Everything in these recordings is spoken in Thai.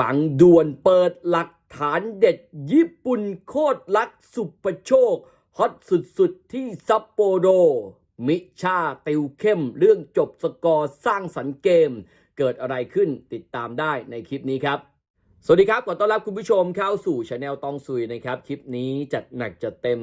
ฝังด่วนเปิดหลักฐานเด็ดญี่ปุ่นโคตรลักสุปโชค ฮอตสุดๆที่ซัปโปโร มิชาติวเข้มเรื่องจบสกอร์สร้างสรรค์เกม เกิดอะไรขึ้นติดตามได้ในคลิปนี้ครับ สวัสดีครับขอต้อนรับคุณผู้ชมเข้าสู่ช anel ตองซุยนะครับ คลิปนี้จัดหนักจัดเต็ม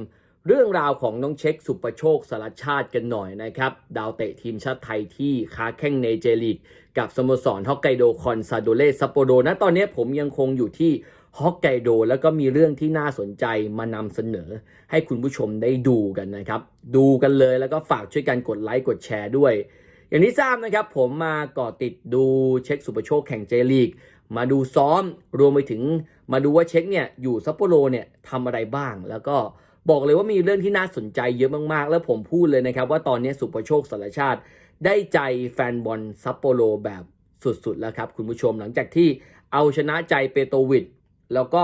เรื่องราวของน้องเช็คสุประโชคสารชาติกันหน่อยนะครับ ดาวเตะทีมชาติไทยที่ค้าแข่งในเจลีก กับสโมสรฮอกไกโดคอนซาโดเลซัปโปโรนะตอนนี้ผมยังคงอยู่ที่ฮอกไกโดแล้วก็มีเรื่องที่น่าสนใจมานำเสนอ ให้คุณผู้ชมได้ดูกันนะครับ ดูกันเลยแล้วก็ฝากช่วยกันกดไลค์กดแชร์ด้วย อย่างที่ทราบนะครับ ผมมากาะติดดูเช็คสุประโชคแข่งเจลีก มาดูซ้อมรวมไปถึงมาดูว่าเช็คเนี่ยอยู่ซัปโปโรเนี่ยทำอะไรบ้างแล้วก็ บอกเลยว่ามีเรื่องที่น่าสนใจเยอะมากๆ แล้วผมพูดเลยนะครับว่าตอนนี้สุประโชคสารชาติได้ใจแฟนบอลซัปโปโรแบบสุดๆแล้วครับคุณผู้ชมหลังจากที่เอาชนะใจเปโตวิดแล้วก็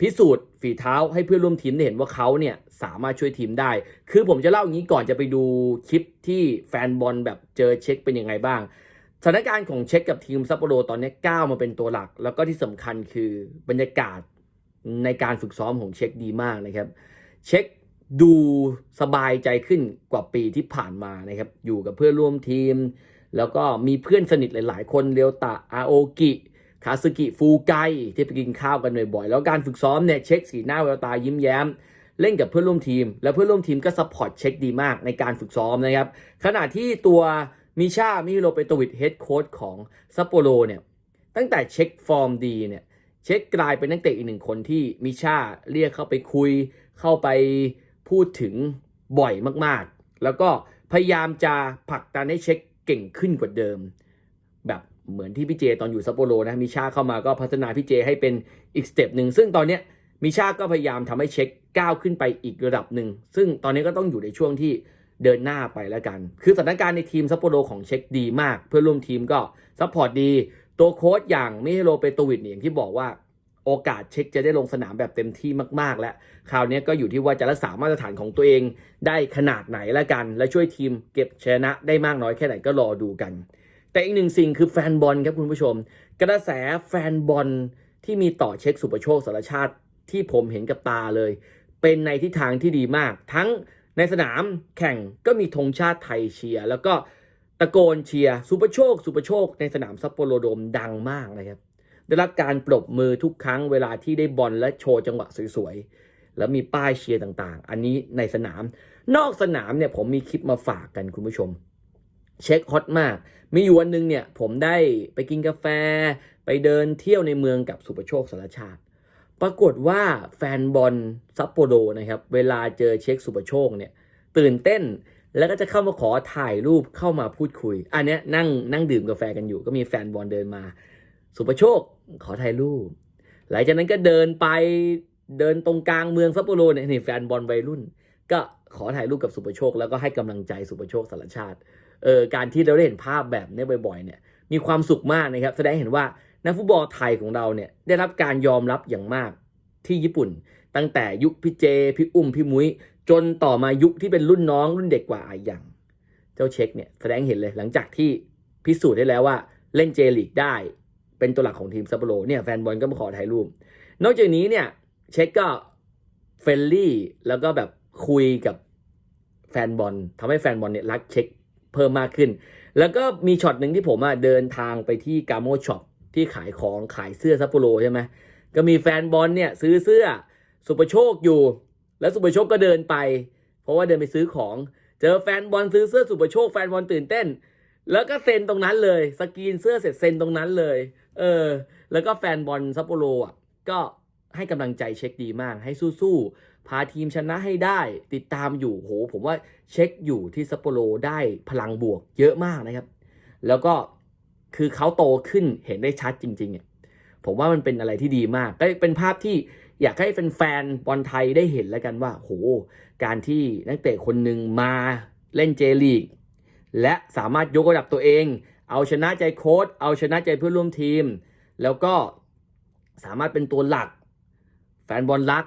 พิสูจน์ฝีเท้าให้เพื่อนร่วมทีมได้เห็นว่าเขาเนี่ยสามารถช่วยทีมได้ คือผมจะเล่าอย่างนี้ก่อนจะไปดูคลิปที่แฟนบอลแบบเจอเช็คเป็นยังไงบ้างสถานการณ์ของเช็คกับทีมซัปโปโรตอนนี้ก้าวมาเป็นตัวหลัก แล้วก็ที่สำคัญคือบรรยากาศในการฝึกซ้อมของเช็คดีมากนะครับ เช็คดูสบายใจขึ้นกว่าปีที่ผ่านมานะครับ อยู่กับเพื่อนร่วมทีม แล้วก็มีเพื่อนสนิทหลายๆ คนเรียวตะอาโอกิคาซึกิฟูไกที่ไปกินข้าวกันบ่อยๆแล้วการฝึกซ้อมเนี่ยเช็คสีหน้าแววตายิ้มแย้ม เล่นกับเพื่อนร่วมทีม แล้วเพื่อนร่วมทีมก็ซัพพอร์ตเช็คดีมากในการฝึกซ้อมนะครับ ขณะที่ตัวมิชามิโรเปโตวิดเฮดโค้ชของซัปโปโรเนี่ยตั้งแต่เช็คฟอร์มดีเนี่ยเช็คกลายเป็นนักเตะอีกหนึ่งคนที่มิชาเรียกเข้าไปคุย เข้าไปพูดถึงบ่อยมากๆ แล้วก็พยายามจะผลักดันให้เช็คเก่งขึ้นกว่าเดิม แบบเหมือนที่พี่เจตอนอยู่ซัปโปโรนะมิชาเข้ามาก็พัฒนาพี่เจให้เป็นอีกสเต็ปหนึ่งซึ่งตอนเนี้ยมิชาก็พยายามทำให้เช็คก้าวขึ้นไปอีกระดับหนึ่งซึ่งตอนนี้ก็ต้องอยู่ในช่วงที่เดินหน้าไปแล้วกัน คือสถานการณ์ในทีมซัปโปโรของเช็คดีมาก เพื่อร่วมทีมก็ซัพพอร์ตดี ตัวโค้ชอย่างมิเฮโลเปโตวิดเนี่ยอย่างที่บอกว่า โอกาสเช็คจะได้ลงสนามแบบเต็มที่มาก ๆ แล้ว คราวนี้ก็อยู่ที่ว่าจะรักษามาตรฐานของตัวเองได้ขนาดไหนแล้วกัน และช่วยทีมเก็บชนะได้มากน้อยแค่ไหนก็รอดูกัน แต่อีกหนึ่งสิ่งคือแฟนบอลครับคุณผู้ชม กระแสแฟนบอลที่มีต่อเช็คสุประโชคสารชาติที่ผมเห็นกับตาเลย เป็นในทิศทางที่ดีมาก ทั้งในสนามแข่งก็มีธงชาติไทยเชียร์แล้วก็ตะโกนเชียร์สุประโชคสุประโชคในสนามซัปโปโรโดมดังมากนะครับ ได้รับการปรบมือทุกครั้งเวลาที่ได้บอลและโชว์จังหวะสวยๆ แล้วมีป้ายเชียร์ต่างๆ อันนี้ในสนาม นอกสนามเนี่ยผมมีคลิปมาฝากกันคุณผู้ชม เช็คฮอตมาก มีอยู่วันหนึ่งเนี่ยผมได้ไปกินกาแฟ ไปเดินเที่ยวในเมืองกับสุประโชคสารชาติ ปรากฏว่าแฟนบอลซัปโปโรนะครับเวลาเจอเช็คสุประโชคเนี่ยตื่นเต้นแล้วก็จะเข้ามาขอถ่ายรูปเข้ามาพูดคุย อันเนี้ยนั่งนั่งดื่มกาแฟกันอยู่ ก็มีแฟนบอลเดินมา สุประโชคขอถ่ายรูป หลังจากนั้นก็เดินไปเดินตรงกลางเมืองซัปโปโรเนี่ยนี่แฟนบอลวัยรุ่น ก็ขอถ่ายรูปกับสุประโชค แล้วก็ให้กำลังใจสุประโชคสารชาติเออการที่เราได้เห็นภาพแบบนี้บ่อยๆเนี่ยมีความสุขมากนะครับ แสดงเห็นว่านักฟุตบอลไทยของเราเนี่ยได้รับการยอมรับอย่างมากที่ญี่ปุ่น ตั้งแต่ยุคพี่เจพี่อุ้มพี่มุ้ยจนต่อมายุคที่เป็นรุ่นน้องรุ่นเด็กกว่าอย่าง เจ้าเช็คเนี่ยแสดงเห็นเลยหลังจากที่พิสูจน์ได้แล้วว่าเล่นเจลีกได้ เป็นตัวหลักของทีมซัปโปโรเนี่ยแฟนบอลก็มาขอถ่ายรูป นอกจากนี้เนี่ยเช็คก็เฟรนลี่แล้วก็แบบคุยกับแฟนบอลทำให้แฟนบอลเนี่ยรักเช็คเพิ่มมากขึ้น แล้วก็มีช็อตหนึ่งที่ผมอะเดินทางไปที่กาโมช็อปที่ขายของขายเสื้อซัปโปโรใช่ไหมก็มีแฟนบอลเนี่ยซื้อเสื้อสุปรโชคอยู่ แล้วสุปรโชคก็เดินไป เพราะว่าเดินไปซื้อของ เจอแฟนบอลซื้อเสื้อสุปรโชคแฟนบอลตื่นเต้น แล้วก็เซ็นตรงนั้นเลย สกรีนเสื้อเสร็จเซ็นตรงนั้นเลย เออ แล้วก็แฟนบอลซัปโปโรอะก็ให้กำลังใจเช็คดีมาก ให้สู้ๆ พาทีมชนะให้ได้ ติดตามอยู่โห ผมว่าเช็คอยู่ที่ซัปโปโรได้พลังบวกเยอะมากนะครับ แล้วก็คือเขาโตขึ้นเห็นได้ชัดจริงๆเนี่ยผมว่ามันเป็นอะไรที่ดีมาก ก็เป็นภาพที่อยากให้แฟนๆบอลไทยได้เห็นแล้วกันว่า โห การที่นักเตะคนหนึ่งมาเล่นเจลีก และสามารถยกระดับตัวเอง เอาชนะใจโค้ชเอาชนะใจเพื่อนร่วมทีม แล้วก็สามารถเป็นตัวหลัก แฟนบอลรัก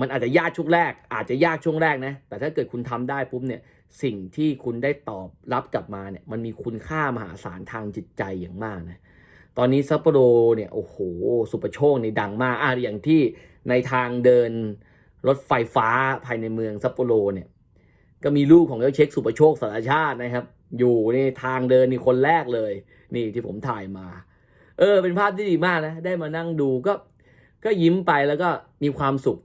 มันอาจจะยากช่วงแรก อาจจะยากช่วงแรกนะ แต่ถ้าเกิดคุณทำได้ปุ๊บเนี่ยสิ่งที่คุณได้ตอบรับกลับมาเนี่ยมันมีคุณค่ามหาศาลทางจิตใจอย่างมากนะตอนนี้ซัปโปโรเนี่ยโอ้โห สุปโชคนี่ดังมากอะอย่างที่ในทางเดินรถไฟฟ้าภายในเมืองซัปโปโรเนี่ย ก็มีลูกของเจ้าเช็คสุปโชคสารชาตินะครับ อยู่ในทางเดินนี่คนแรกเลย นี่ที่ผมถ่ายมา เออ เป็นภาพที่ดีมากนะ ได้มานั่งดูก็ ก็ยิ้มไปแล้วก็มีความสุข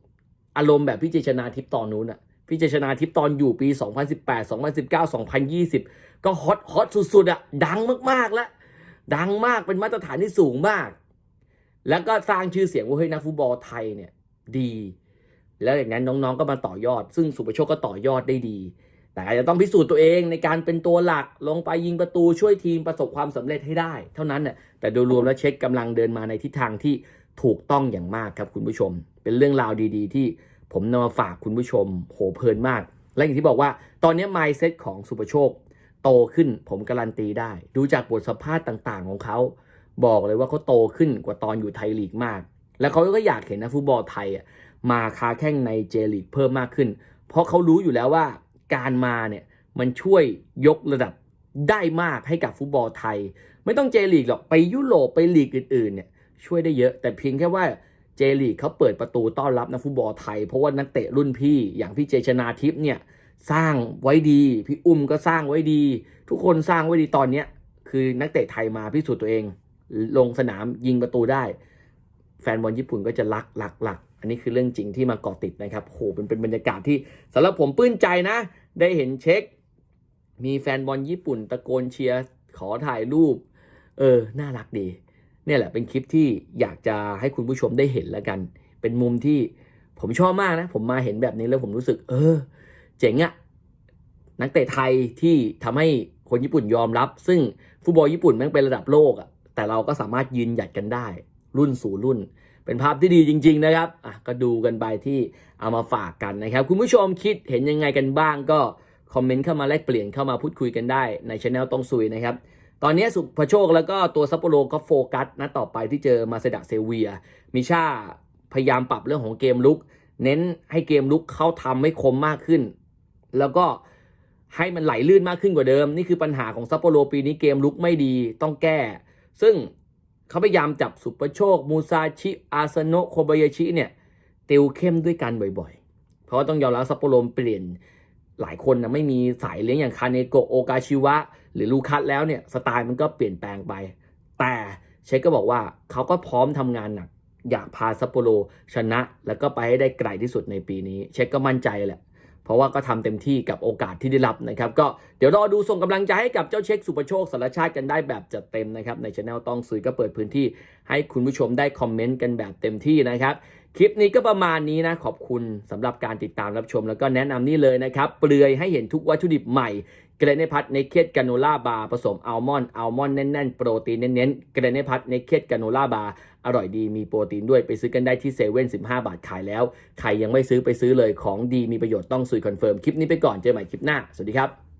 อารมณ์แบบพี่เจชนาทิพย์ตอนนู้นอะพี่เจชนาทิพย์ตอนอยู่ปี 2018 2019 2020 ก็ฮอตฮอตสุดๆอะดังมากๆแล้ว ดังมากเป็นมาตรฐานที่สูงมาก แล้วก็สร้างชื่อเสียงว่าเฮ้ยนักฟุตบอลไทยเนี่ย ดี แล้วอย่างนั้นน้องๆก็มาต่อยอด ซึ่งสุประโชคก็ต่อยอดได้ดี แต่อาจจะต้องพิสูจน์ตัวเองในการเป็นตัวหลักลงไปยิงประตูช่วยทีมประสบความสำเร็จให้ได้ เท่านั้นน่ะแต่โดยรวมแล้วเช็คกำลังเดินมาในทิศทางที่ถูกต้องอย่างมากครับคุณผู้ชม เป็นเรื่องราวดี ๆ ที่ผมนำมาฝากคุณผู้ชมโหเพลินมาก และอย่างที่บอกว่าตอนนี้ mindset ของสุประโชค โตขึ้นผมการันตีได้ ดูจากบทสัมภาษณ์ต่าง ๆ ของเขา บอกเลยว่าเขาโตขึ้นกว่าตอนอยู่ไทยลีกมาก แล้วเขาก็อยากเห็นนักฟุตบอลไทยอะมาค้าแข่งในเจลีกเพิ่มมากขึ้น เพราะเขารู้อยู่แล้วว่าการมาเนี่ยมันช่วยยกระดับได้มากให้กับฟุตบอลไทย ไม่ต้องเจลีกหรอกไปยุโรปไปลีกอื่นๆเนี่ยช่วยได้เยอะ แต่เพียงแค่ว่าเจลีกเขาเปิดประตูต้อนรับนักฟุตบอลไทย เพราะว่านักเตะรุ่นพี่อย่างพี่เจชนาทิพย์เนี่ยสร้างไว้ดี พี่อุ้มก็สร้างไว้ดี ทุกคนสร้างไว้ดีตอนเนี้ยคือนักเตะไทยมาพิสูจน์ตัวเอง ลงสนามยิงประตูได้ แฟนบอลญี่ปุ่นก็จะรักหลักหลักอันนี้คือเรื่องจริงที่มาเกาะติดนะครับโหเป็นเป็นบรรยากาศที่สำหรับผมปลื้มใจนะ ได้เห็นเช็ค มีแฟนบอลญี่ปุ่น ตะโกนเชียร์ขอถ่ายรูป เออ น่ารักดี เนี่ยแหละเป็นคลิปที่อยากจะให้คุณผู้ชมได้เห็นแล้วกัน เป็นมุมที่ผมชอบมากนะ ผมมาเห็นแบบนี้แล้วผมรู้สึก เออ เจ๋งอะนักเตะไทยที่ทำให้คนญี่ปุ่นยอมรับ ซึ่งฟุตบอลญี่ปุ่นแม่งเป็นระดับโลกอะแต่เราก็สามารถยืนหยัดกันได้ รุ่นสู่รุ่น เป็นภาพที่ดีจริง ๆ นะครับอะก็ดูกันไปที่เอามาฝากกันนะครับ คุณผู้ชมคิดเห็นยังไงกันบ้างก็คอมเมนต์เข้ามาแลกเปลี่ยนเข้ามาพูดคุยกันได้ในช anel ต้องซุยนะครับ ตอนนี้สุภโชคแล้วก็ตัวซัปโปโรก็โฟกัสนะต่อไปที่เจอมาเซดะเซเวีย มิชาพยายามปรับเรื่องของเกมลุก เน้นให้เกมลุกเข้าทำให้คมมากขึ้น แล้วก็ให้มันไหลลื่นมากขึ้นกว่าเดิม นี่คือปัญหาของซัปโปโรปีนี้เกมลุกไม่ดีต้องแก้ ซึ่ง เขาพยายามจับสุปโชค มูซาชิ อาสโนะโคบายาชิเนี่ยติวเข้มด้วยกันบ่อยๆ เพราะว่าต้องยอมรับซัปโปโรเปลี่ยนหลายคนนะไม่มีสายเลี้ยงอย่างคาเนโกะโอกาชิวะ หรือลูคัสแล้วเนี่ยสไตล์มันก็เปลี่ยนแปลงไป แต่เชคก็บอกว่าเขาก็พร้อมทำงานหนักอยากพาซัปโปโรชนะ แล้วก็ไปให้ได้ไกลที่สุดในปีนี้ เช็คก็มั่นใจแหละ เพราะว่าก็ทำเต็มที่กับโอกาสที่ได้รับนะครับ ก็เดี๋ยวรอดูส่งกำลังใจให้กับเจ้าเช็คสุปโชคสารชาติกันได้แบบจัดเต็มนะครับ ในช anel ต้องซื้อก็เปิดพื้นที่ ให้คุณผู้ชมได้คอมเมนต์กันแบบเต็มที่นะครับคลิปนี้ก็ประมาณนี้นะ ขอบคุณสำหรับการติดตามรับชม แล้วก็แนะนำนี่เลยนะครับ เปลือยให้เห็นทุกวัตถุดิบใหม่ เกรเนพัทในเคดกาโนล่าบาร์ผสมอัลมอนด์อัลมอนด์แน่นๆ โปรตีนเน้นๆ เกรเนพัทในเคดกาโนล่าบาร์อร่อยดีมีโปรตีนด้วยไปซื้อกันได้ที่เซเว่นสิบห้าบาทขายแล้ว ใครยังไม่ซื้อไปซื้อเลยของดีมีประโยชน์ต้องซุยคอนเฟิร์มคลิปนี้ไปก่อนเจอใหม่คลิปหน้า สวัสดีครับ